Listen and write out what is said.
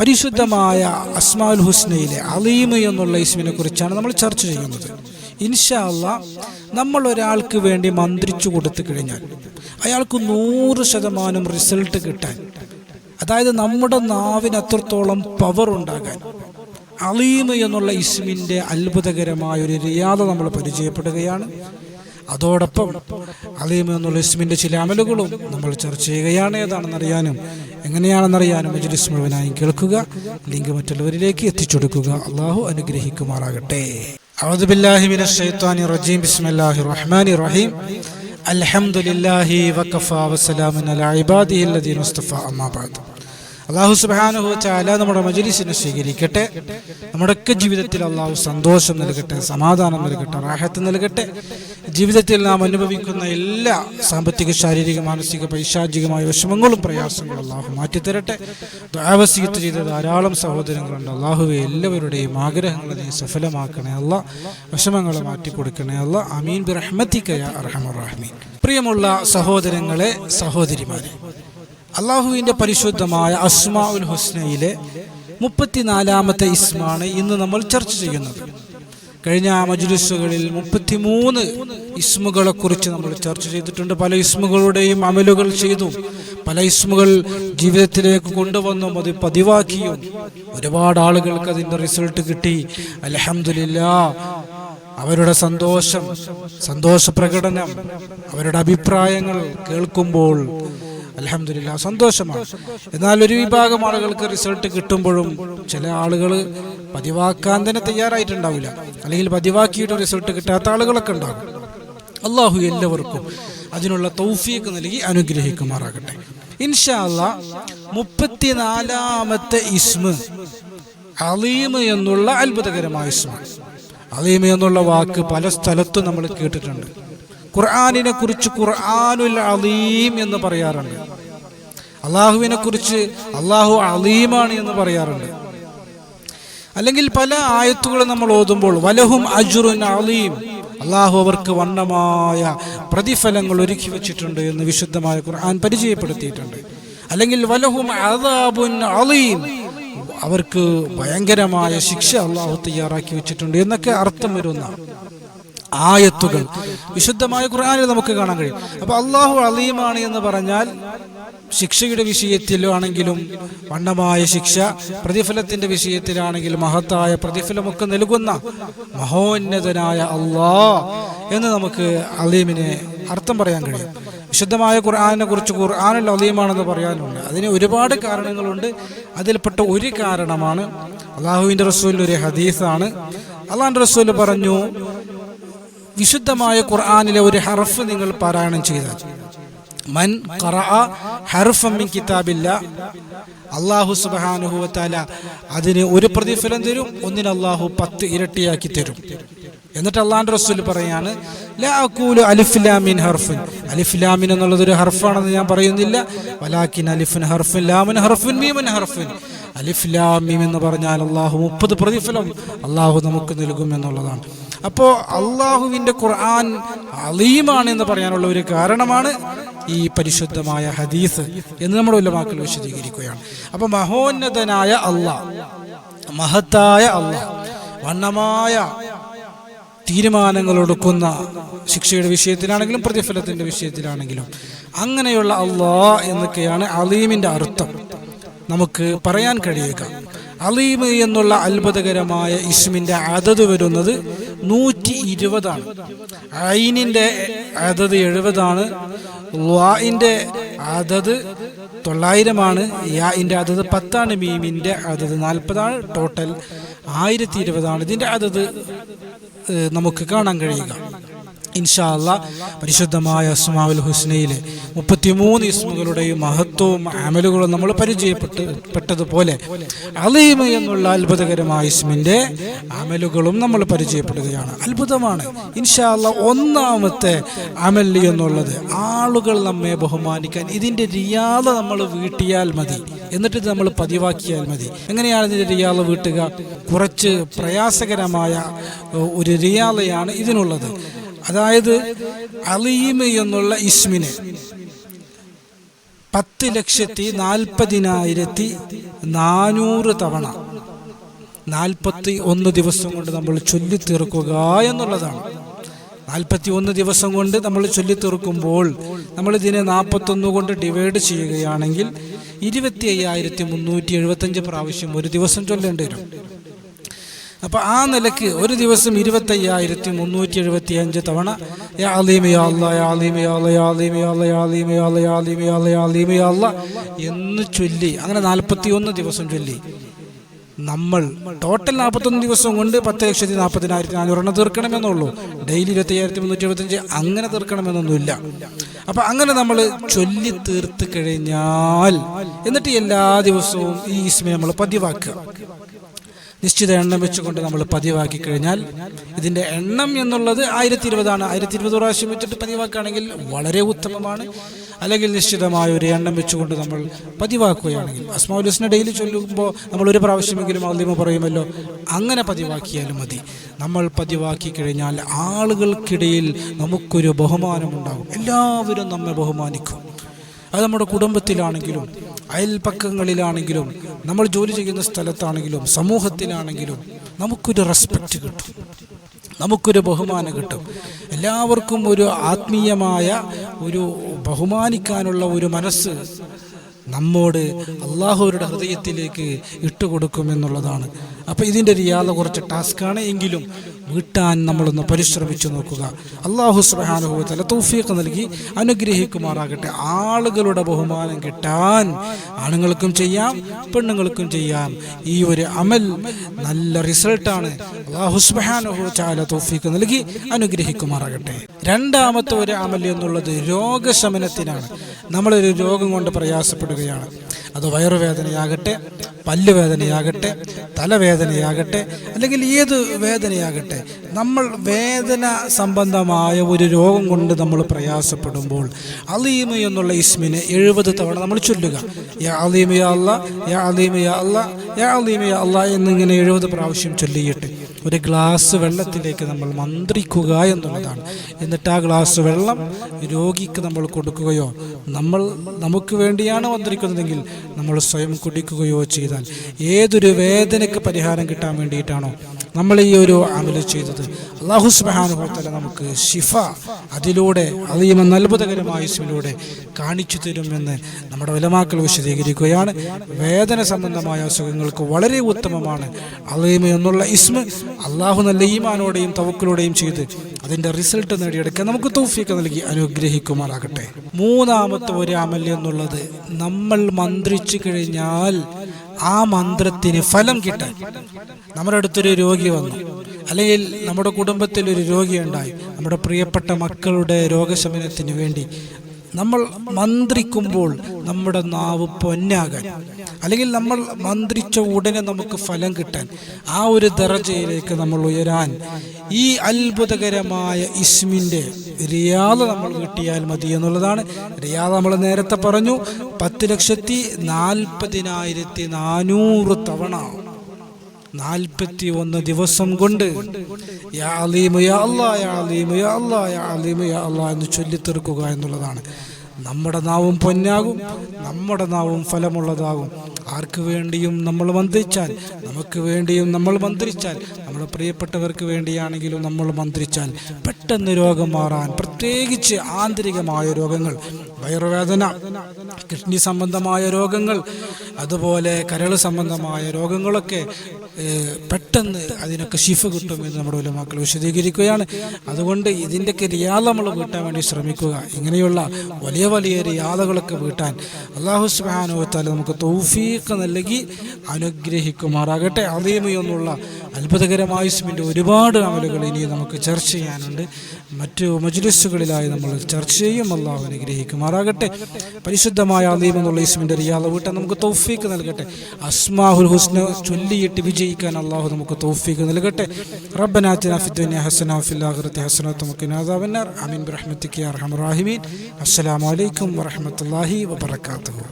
പരിശുദ്ധമായ അസ്മാൽ ഹുസ്നയിലെ അലീം എന്നുള്ള ഇസ്മിനെ കുറിച്ചാണ് നമ്മൾ ചർച്ച ചെയ്യുന്നത്. ഇൻഷാ അല്ല നമ്മൾ ഒരാൾക്ക് വേണ്ടി മന്ത്രിച്ചു കൊടുത്തു കഴിഞ്ഞാൽ അയാൾക്ക് നൂറ് ശതമാനം റിസൾട്ട് കിട്ടാൻ അതായത് നമ്മുടെ നാവിന് അത്രത്തോളം പവർ ഉണ്ടാകാൻ അലീം എന്നുള്ള ഇസ്മിന്റെ അത്ഭുതകരമായ ഒരു റിയാദ നമ്മൾ പരിചയപ്പെടുകയാണ്. അതോടൊപ്പം അലീം എന്നുള്ള ഇസ്മിന്റെ ചില അമലുകളും നമ്മൾ ചർച്ച ചെയ്യുകയാണ്. ഏതാണെന്നറിയാനും എങ്ങനെയാണെന്നറിയാനും മജ്ലിസ് മുഴുവനായി കേൾക്കുക ലിങ്ക് മറ്റുള്ളവരിലേക്ക് എത്തിച്ചു കൊടുക്കുക അള്ളാഹു അനുഗ്രഹിക്കുമാറാകട്ടെ അലഹമുല്ലാഹി വക്കഫ വസ്സലാമുൻ അലാ ഇബാദിഹിൽ ലദീന മുസ്തഫ. അമ്മാ ബഅദ്. അള്ളാഹു സുബാനുഹു ചാല നമ്മുടെ മജലിസിനെ സ്വീകരിക്കട്ടെ. നമ്മുടെയൊക്കെ ജീവിതത്തിൽ അള്ളാഹു സന്തോഷം നൽകട്ടെ സമാധാനം നൽകട്ടെ റാഹത്ത് നൽകട്ടെ. ജീവിതത്തിൽ നാം അനുഭവിക്കുന്ന എല്ലാ സാമ്പത്തിക ശാരീരിക മാനസിക പൈശാചികമായ വിഷമങ്ങളും പ്രയാസങ്ങളും അള്ളാഹു മാറ്റിത്തരട്ടെ. ദ്വാവസീത്ത് ചെയ്ത ധാരാളം സഹോദരങ്ങളുണ്ട്. അള്ളാഹുവെ എല്ലാവരുടെയും ആഗ്രഹങ്ങളെ സഫലമാക്കണേ അല്ല. വിഷമങ്ങളെ മാറ്റിക്കൊടുക്കണേ അല്ല. അമീൻ ബിറഹ്മത്തിക്കയ അർഹമറാഹ്മീൻ പ്രിയമുള്ള സഹോദരങ്ങളെ സഹോദരിമാരെ അള്ളാഹുവിന്റെ പരിശുദ്ധമായ അസ്മാഉൽ ഹുസ്നയിലെ മുപ്പത്തിനാലാമത്തെ ഇസ്മാണ് ഇന്ന് നമ്മൾ ചർച്ച ചെയ്യുന്നത്. കഴിഞ്ഞ മജ്ലിസുകളിൽ മുപ്പത്തിമൂന്ന് ഇസ്മുകളെ കുറിച്ച് നമ്മൾ ചർച്ച ചെയ്തിട്ടുണ്ട്. പല ഇസ്മുകളുടെയും അമലുകൾ ചെയ്തു. പല ഇസ്മുകൾ ജീവിതത്തിലേക്ക് കൊണ്ടുവന്നും അത് പതിവാക്കിയും? ഒരുപാട് ആളുകൾക്ക് അതിന്റെ റിസൾട്ട് കിട്ടി. അലഹമില്ല അവരുടെ സന്തോഷം സന്തോഷ പ്രകടനം അവരുടെ അഭിപ്രായങ്ങൾ കേൾക്കുമ്പോൾ അലഹമില്ല സന്തോഷമാണ്. എന്നാൽ ഒരു വിഭാഗം ആളുകൾക്ക് റിസൾട്ട് കിട്ടുമ്പോഴും ചില ആളുകൾ പതിവാക്കാൻ തന്നെ തയ്യാറായിട്ടുണ്ടാവില്ല. അല്ലെങ്കിൽ പതിവാക്കിയിട്ട് റിസൾട്ട് കിട്ടാത്ത ആളുകളൊക്കെ ഉണ്ടാകും. അള്ളാഹു എല്ലാവർക്കും അതിനുള്ള തൗഫീക്ക് നൽകി അനുഗ്രഹിക്കുമാറാകട്ടെ. ഇൻഷാ അല്ലാ മുപ്പത്തിനാലാമത്തെ ഇസ്മ അലീം എന്നുള്ള അത്ഭുതകരമായ ഇസ്മ അലീം എന്നുള്ള വാക്ക് പല സ്ഥലത്തും നമ്മൾ കേട്ടിട്ടുണ്ട്. ഖുർആാനിനെ കുറിച്ച് ഖുർആാനുൽ അലീം എന്ന് പറയാറുണ്ട്. അള്ളാഹുവിനെ കുറിച്ച് അള്ളാഹു അലീമാണ് എന്ന് പറയാറുണ്ട്. അല്ലെങ്കിൽ പല ആയത്തുകളും നമ്മൾ ഓതുമ്പോൾ വലഹും അജുറുൻ അലീം. അള്ളാഹു അവർക്ക് വണ്ണമായ പ്രതിഫലങ്ങൾ ഒരുക്കി വെച്ചിട്ടുണ്ട് എന്ന് വിശുദ്ധമായ ഖുർആൻ പരിചയപ്പെടുത്തിയിട്ടുണ്ട്. അല്ലെങ്കിൽ വലഹും അദാബുൻ അലീം. അവർക്ക് ഭയങ്കരമായ ശിക്ഷ അള്ളാഹു തയ്യാറാക്കി വെച്ചിട്ടുണ്ട് എന്നൊക്കെ അർത്ഥം വരുന്ന ആയത്തുകൾ. വിശുദ്ധമായ ഖുർആാനിൽ നമുക്ക് കാണാൻ കഴിയും. അപ്പൊ അള്ളാഹു അലീമാണ് എന്ന് പറഞ്ഞാൽ ശിക്ഷയുടെ വിഷയത്തിലാണെങ്കിലും വണ്ണമായ ശിക്ഷ പ്രതിഫലത്തിന്റെ വിഷയത്തിലാണെങ്കിലും മഹത്തായ പ്രതിഫലമൊക്കെ നൽകുന്ന മഹോന്നതനായ അള്ളാ എന്ന് നമുക്ക് അലീമിനെ അർത്ഥം പറയാൻ കഴിയും. വിശുദ്ധമായ ഖുർആാനിനെ കുറിച്ച് ഖുർആാനിൽ അലീമാണെന്ന് പറയാനുണ്ട്. അതിന് ഒരുപാട് കാരണങ്ങളുണ്ട്. അതിൽപ്പെട്ട ഒരു കാരണമാണ് അള്ളാഹുവിന്റെ റസൂലിന്റെ ഒരു ഹദീസാണ്. അള്ളാഹുന്റെ റസൂൽ പറഞ്ഞു വിശുദ്ധമായ ഖുർആാനിലെ ഒരു ഹർഫ് നിങ്ങൾ പാരായണം ചെയ്താൽ. മൻ ഹർഫമ്മിൻ കിതാബില്ല. അള്ളാഹു സുബാനുഹുവത്താല അതിന് ഒരു പ്രതിഫലം തരും ഒന്നിന് അള്ളാഹു പത്ത് ഇരട്ടിയാക്കി തരും. എന്നിട്ട് അള്ളാഹാന്റെ റസൂൽ പറയാണ് ലാക്കൂലു അലിഫ്ലാമിൻ ഹർഫുൻ. അലിഫ്ലാമിൻ എന്നുള്ളത് ഒരു ഹർഫാണെന്ന് ഞാൻ പറയുന്നില്ല. വലാക്കിൻ അലിഫിൻ ഹർഫുൻ ലാമിൻ ഹർഫുൻ മീമൻ ഹർഫുൻ. അലിഫ്ലാമിം എന്ന് പറഞ്ഞാൽ അള്ളാഹു മുപ്പത് പ്രതിഫലം അള്ളാഹു നമുക്ക് നൽകും എന്നുള്ളതാണ്. അപ്പോൾ അള്ളാഹുവിന്റെ ഖുർആൻ അലീമാണ് എന്ന് പറയാനുള്ള ഒരു കാരണമാണ് ഈ പരിശുദ്ധമായ ഹദീസ് എന്ന് നമ്മുടെ ഉല്ലമാക്കൾ വിശദീകരിക്കുകയാണ്. അപ്പോൾ മഹോന്നതനായ അള്ളാഹ് മഹത്തായ അള്ളാഹ് വണ്ണമായ തീരുമാനങ്ങൾ എടുക്കുന്ന ശിക്ഷയുടെ വിഷയത്തിലാണെങ്കിലും പ്രതിഫലത്തിന്റെ വിഷയത്തിലാണെങ്കിലും അങ്ങനെയുള്ള അള്ളാഹ് എന്നൊക്കെയാണ് അലീമിന്റെ അർത്ഥം. നമുക്ക് പറയാൻ കഴിയുക. അലീം എന്നുള്ള അത്ഭുതകരമായ ഇസ്മിന്റെ അതത് വരുന്നത് നൂറ്റി ഇരുപതാണ് ഐനിന്റെ അതത് എഴുപതാണ്. ലാഇന്റെ അതത് തൊള്ളായിരമാണ്. യാഇന്റെ അതത് പത്താണ്. മീമിന്റെ അതത് നാൽപ്പതാണ്. ടോട്ടൽ ആയിരത്തി ഇരുപതാണ് ഇതിന്റെ അതത് നമുക്ക് കാണാൻ കഴിയുക. ഇൻഷാ അല്ല പരിശുദ്ധമായ അസ്മാവുൽ ഹുസ്നയിലെ മുപ്പത്തിമൂന്ന് ഇസ്മുകളുടെയും മഹത്വവും അമലുകളും നമ്മൾ പരിചയപ്പെട്ട് പെട്ടതുപോലെ അലീമ എന്നുള്ള അത്ഭുതകരമായ ഇസ്മിന്റെ അമലുകളും നമ്മൾ പരിചയപ്പെടുകയാണ്. അത്ഭുതമാണ്. ഇൻഷാല്ല ഒന്നാമത്തെ അമൽ എന്നുള്ളത് ആളുകൾ നമ്മെ ബഹുമാനിക്കാൻ ഇതിന്റെ റിയാദ നമ്മൾ വീട്ടിയാൽ മതി. എന്നിട്ട് ഇത് നമ്മൾ പതിവാക്കിയാൽ മതി. എങ്ങനെയാണ് ഇതിന്റെ റിയാദ വീട്ടുക? കുറച്ച് പ്രയാസകരമായ ഒരു റിയാദയാണ് ഇതിനുള്ളത്. അതായത് അലീം എന്നുള്ള ഇസ്മിനെ. പത്ത് ലക്ഷത്തി നാൽപ്പതിനായിരത്തി നാനൂറ് തവണ നാൽപ്പത്തി ഒന്ന് ദിവസം കൊണ്ട് നമ്മൾ ചൊല്ലിത്തീർക്കുക എന്നുള്ളതാണ്. നാൽപ്പത്തി ഒന്ന് ദിവസം കൊണ്ട് നമ്മൾ ചൊല്ലിത്തീർക്കുമ്പോൾ നമ്മൾ ഇതിനെ നാൽപ്പത്തൊന്ന് കൊണ്ട് ഡിവൈഡ് ചെയ്യുകയാണെങ്കിൽ ഇരുപത്തി അയ്യായിരത്തി മുന്നൂറ്റി എഴുപത്തഞ്ച് പ്രാവശ്യം ഒരു ദിവസം ചൊല്ലേണ്ടി വരും. അപ്പൊ ആ നിലയ്ക്ക് ഒരു ദിവസം ഇരുപത്തയ്യായിരത്തി മുന്നൂറ്റി എഴുപത്തി അഞ്ച് തവണ എന്ന് ചൊല്ലി അങ്ങനെ നാൽപ്പത്തി ഒന്ന് ദിവസം ചൊല്ലി. നമ്മൾ ടോട്ടൽ നാൽപ്പത്തൊന്ന് ദിവസം കൊണ്ട് പത്ത് ലക്ഷത്തി നാൽപ്പതിനായിരത്തി നാനൂറെണ്ണം തീർക്കണമെന്നുള്ളൂ. ഡെയിലി ഇരുപത്തി അയ്യായിരത്തി മുന്നൂറ്റി എഴുപത്തഞ്ച് അങ്ങനെ തീർക്കണമെന്നൊന്നുമില്ല. അപ്പൊ അങ്ങനെ നമ്മൾ ചൊല്ലി തീർത്ത് കഴിഞ്ഞാൽ എന്നിട്ട് എല്ലാ ദിവസവും ഈ ഇസ്മ നമ്മൾ പതിവാക്കുക. നിശ്ചിത എണ്ണം വെച്ചുകൊണ്ട് നമ്മൾ പതിവാക്കി കഴിഞ്ഞാൽ ഇതിന്റെ എണ്ണം എന്നുള്ളത് ആയിരത്തി ഇരുപതാണ് ആയിരത്തി ഇരുപത് പ്രാവശ്യം വെച്ചിട്ട് പതിവാക്കുകയാണെങ്കിൽ വളരെ ഉത്തമമാണ്. അല്ലെങ്കിൽ നിശ്ചിതമായ ഒരു എണ്ണം വെച്ചുകൊണ്ട് നമ്മൾ പതിവാക്കുകയാണെങ്കിൽ അസ്മാഉൽ ഹുസ്ന ഡെയിലി ചൊല്ലുമ്പോൾ നമ്മൾ ഒരു പ്രാവശ്യമെങ്കിലും ആദ്യമ പറയുമല്ലോ അങ്ങനെ പതിവാക്കിയാലും മതി. നമ്മൾ പതിവാക്കി കഴിഞ്ഞാൽ ആളുകൾക്കിടയിൽ നമുക്കൊരു ബഹുമാനമുണ്ടാകും. എല്ലാവരും നമ്മെ ബഹുമാനിക്കും. അത് നമ്മുടെ കുടുംബത്തിലാണെങ്കിലും അയൽപ്പക്കങ്ങളിലാണെങ്കിലും നമ്മൾ ജോലി ചെയ്യുന്ന സ്ഥലത്താണെങ്കിലും സമൂഹത്തിലാണെങ്കിലും നമുക്കൊരു റെസ്പെക്റ്റ് കിട്ടും. നമുക്കൊരു ബഹുമാനം കിട്ടും. എല്ലാവർക്കും ഒരു ആത്മീയമായ ഒരു ബഹുമാനിക്കാനുള്ള ഒരു മനസ്സ് നമ്മോട് അള്ളാഹുവരുടെ ഹൃദയത്തിലേക്ക് ഇട്ടുകൊടുക്കുമെന്നുള്ളതാണ് അപ്പോൾ ഇതിന്റെ റിയാദ കുറച്ച് ടാസ്ക്കാണ്. എങ്കിലും വീട്ടാൻ നമ്മളൊന്ന് പരിശ്രമിച്ചു നോക്കുക. അള്ളാഹു സുബാനുഭവത്തല തൗഫീഖ് നൽകി അനുഗ്രഹിക്കുമാറാകട്ടെ. ആളുകളുടെ ബഹുമാനം കിട്ടാൻ ആണുങ്ങൾക്കും ചെയ്യാം പെണ്ണുങ്ങൾക്കും ചെയ്യാം. ഈ ഒരു അമൽ നല്ല റിസൾട്ടാണ്. അള്ളാഹു സുബാനുഭവ ചാല തൗഫീഖ് നൽകി അനുഗ്രഹിക്കുമാറാകട്ടെ. രണ്ടാമത്തെ ഒരു അമൽ എന്നുള്ളത് രോഗശമനത്തിനാണ്. നമ്മളൊരു രോഗം കൊണ്ട് പ്രയാസപ്പെടുകയാണ്. അത് വയറുവേദനയാകട്ടെ പല്ലുവേദനയാകട്ടെ തലവേദനയാകട്ടെ അല്ലെങ്കിൽ ഏത് വേദനയാകട്ടെ നമ്മൾ വേദന സംബന്ധമായ ഒരു രോഗം കൊണ്ട് നമ്മൾ പ്രയാസപ്പെടുമ്പോൾ അലീമ എന്നുള്ള ഇസ്മിനെ എഴുപത് തവണ നമ്മൾ ചൊല്ലുക. യാ അലീമ യാ അല്ല യാ അലീമ യാ അല്ല യാ അലീമ യാ അല്ല എന്നിങ്ങനെ എഴുപത് പ്രാവശ്യം ചൊല്ലിയിട്ട് ഒരു ഗ്ലാസ് വെള്ളത്തിലേക്ക് നമ്മൾ മന്ത്രിക്കുക എന്നുള്ളതാണ്. എന്നിട്ട് ആ ഗ്ലാസ് വെള്ളം രോഗിക്ക് നമ്മൾ കൊടുക്കുകയോ നമ്മൾ നമുക്ക് വേണ്ടിയാണ് മന്ത്രിക്കുന്നതെങ്കിൽ നമ്മൾ സ്വയം കുടിക്കുകയോ ചെയ്താൽ ഏതൊരു വേദനയ്ക്ക് പരിഹാരം കിട്ടാൻ വേണ്ടിയിട്ടാണോ? നമ്മൾ ഈ ഒരു അമൽ ചെയ്തത്. അള്ളാഹു സുബാനുഭവത്തല നമുക്ക് ഷിഫ അതിലൂടെ അതീമ അത്ഭുതകരമായ ഇസ്മിലൂടെ കാണിച്ചു തരുമെന്ന് നമ്മുടെ വിലമാക്കൾ വിശദീകരിക്കുകയാണ്. വേദന സംബന്ധമായ അസുഖങ്ങൾക്ക് വളരെ ഉത്തമമാണ്. അലീമ എന്നുള്ള ഇസ്മ അള്ളാഹു നല്ല ഈമാനോടെയും തവക്കിലൂടെയും ചെയ്ത് അതിന്റെ റിസൾട്ട് നേടിയെടുക്കാൻ നമുക്ക് തൗഫീക്ക് നൽകി അനുഗ്രഹിക്കുമാറാകട്ടെ. മൂന്നാമത്തെ ഒരു അമൽ എന്നുള്ളത് നമ്മൾ മന്ത്രിച്ചു കഴിഞ്ഞാൽ ആ മന്ത്രത്തിന് ഫലം കിട്ടാൻ. നമ്മുടെ അടുത്തൊരു രോഗി വന്നു. അല്ലെങ്കിൽ നമ്മുടെ കുടുംബത്തിൽ ഒരു രോഗി ഉണ്ടായി. നമ്മുടെ പ്രിയപ്പെട്ട മക്കളുടെ രോഗശമനത്തിന് വേണ്ടി നമ്മൾ മന്ത്രിക്കുമ്പോൾ നമ്മുടെ നാവ് പൊന്നാകാൻ. അല്ലെങ്കിൽ നമ്മൾ മന്ത്രിച്ച ഉടനെ നമുക്ക് ഫലം കിട്ടാൻ. ആ ഒരു ദറജയിലേക്ക് നമ്മൾ ഉയരാൻ. ഈ അത്ഭുതകരമായ ഇസ്മിന്റെ റിയാദ നമ്മൾ കിട്ടിയാൽ മതി എന്നുള്ളതാണ്. റിയാദ നമ്മൾ നേരത്തെ പറഞ്ഞു പത്ത് ലക്ഷത്തി നാൽപ്പതിനായിരത്തി നാനൂറ് തവണ നാൽപ്പത്തി ഒന്ന് ദിവസം കൊണ്ട് എന്ന് ചൊല്ലിത്തീർക്കുക എന്നുള്ളതാണ്. നമ്മുടെ നാവും പൊന്നാകും നമ്മുടെ നാവും ഫലമുള്ളതാകും. ആർക്ക് വേണ്ടിയും നമ്മൾ മന്ത്രിച്ചാൽ നമുക്ക് വേണ്ടിയും നമ്മൾ മന്ത്രിച്ചാൽ നമ്മുടെ പ്രിയപ്പെട്ടവർക്ക് വേണ്ടിയാണെങ്കിലും നമ്മൾ മന്ത്രിച്ചാൽ പെട്ടെന്ന് രോഗം മാറാൻ പ്രത്യേകിച്ച് ആന്തരികമായ രോഗങ്ങൾ വയറുവേദന കിഡ്നി സംബന്ധമായ രോഗങ്ങൾ അതുപോലെ കരൾ സംബന്ധമായ രോഗങ്ങളൊക്കെ പെട്ടെന്ന് അതിനൊക്കെ ഷിഫ കിട്ടുമെന്ന് നമ്മുടെ ഉലമാക്കൾ വിശദീകരിക്കുകയാണ്. അതുകൊണ്ട് ഇതിന്റെയൊക്കെ റിയാദ നമ്മൾ വീട്ടാൻ വേണ്ടി ശ്രമിക്കുക. ഇങ്ങനെയുള്ള വലിയ വലിയ റിയാദകളൊക്കെ വീട്ടാൻ അള്ളാഹു സുബാനുവത്താൽ നമുക്ക് തൗഫീഖ് നൽകി അനുഗ്രഹിക്കുമാറാകട്ടെ. അതേമയൊന്നുള്ള അത്ഭുതകരമായ ഇസ്മിന്റെ ഒരുപാട് അമലുകൾ ഇനി നമുക്ക് ചർച്ച ചെയ്യാനുണ്ട്. മറ്റു മജ്ലിസുകളിലായി നമ്മൾ ചർച്ച ചെയ്യും. അള്ളാഹു അനുഗ്രഹിക്കുമാറാകട്ടെ. പരിശുദ്ധമായ അലീം എന്നുള്ള ഇസ്മിന്റെ റിയാദ വീട്ടാൻ നമുക്ക് തൗഫീഖ് നൽകട്ടെ. അസ്മാഹുൽ ഹുസ്ന ചൊല്ലിയിട്ട് വിജയിക്കാൻ അള്ളാഹു നമുക്ക് തൗഫീഖ് നൽകട്ടെ. റബ്ബനാത്തിന ഫിദ്ദുനിയ ഹസന ഫിൽ ആഖിറതി ഹസന തമക്കിന അദാബന്നാർ ആമീൻ. ബിറഹ്മതിക യാ അർഹമർ അസ്സലാമു അലൈക്കും വറഹ്മത്തുള്ളാഹി വബറകാതുഹു.